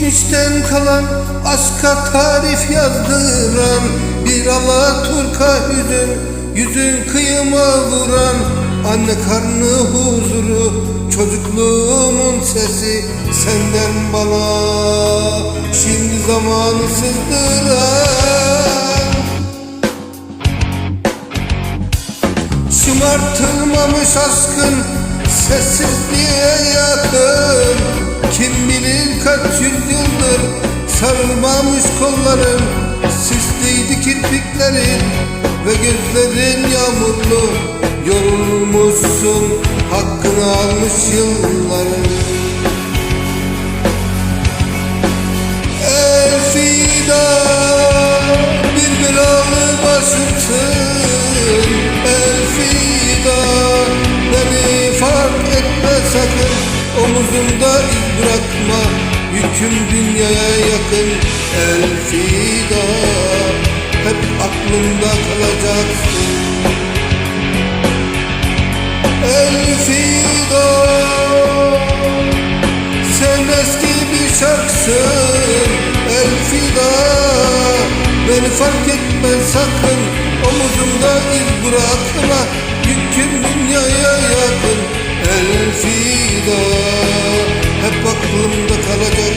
Geçmişten kalan aşka tarif yazdıran Bir Alaturka hüzün yüzün kıyıma vuran Anne karnı huzuru çocukluğumun sesi Senden bana. Şimdi zamanı sızdıran Şımartılmamış aşkın sessizliğe sarılmamış kolların Sisliydi kirpiklerin ve gözlerin yağmurlu. Yorulmuşsun hakkını almış yılların. Elfida bir belalı başımsın. Elfida beni fark etme sakın. Omuzumda iz bırakma yüküm dünyaya yakın Elfida hep aklımda kalacaksın. Elfida sen eski bir şarkısın Elfida Beni fark etme sakın. Omuzumda iz bırakma Yüküm dünyaya yakın. Elfida Hep aklımda kalacaksın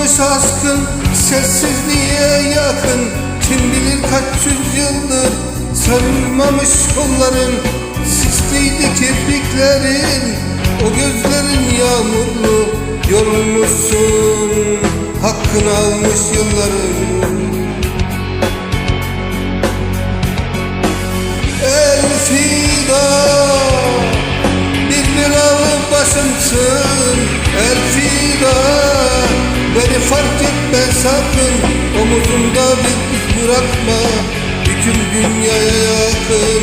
Şımartılmamış aşkın sessizliğe yakın. Kim bilir kaç yüzyıldır sarılmamış kolların Sisliydi kirpiklerin. O gözlerin yağmurlu Yorulmuşsun hakkını almış yılların fark etme sakın Omuzumda bir iz bırakma. Yüküm dünyaya yakın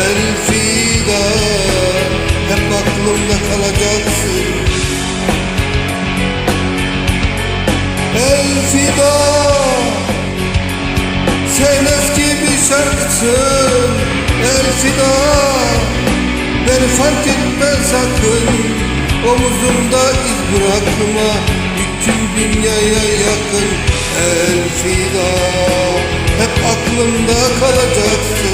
Elfida Hep aklımda kalacaksın. Elfida Sen eski bir şarkısın. Elfida Beni fark etme sakın. Omuzumda iz bırakma Yüküm dünyaya yakın Elfida. Hep aklımda kalacaksın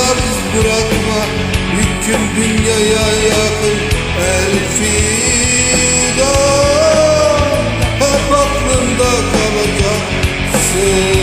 Yar bırakma Yüküm dünyaya yakın Elfida Hep aklımda kalacaksın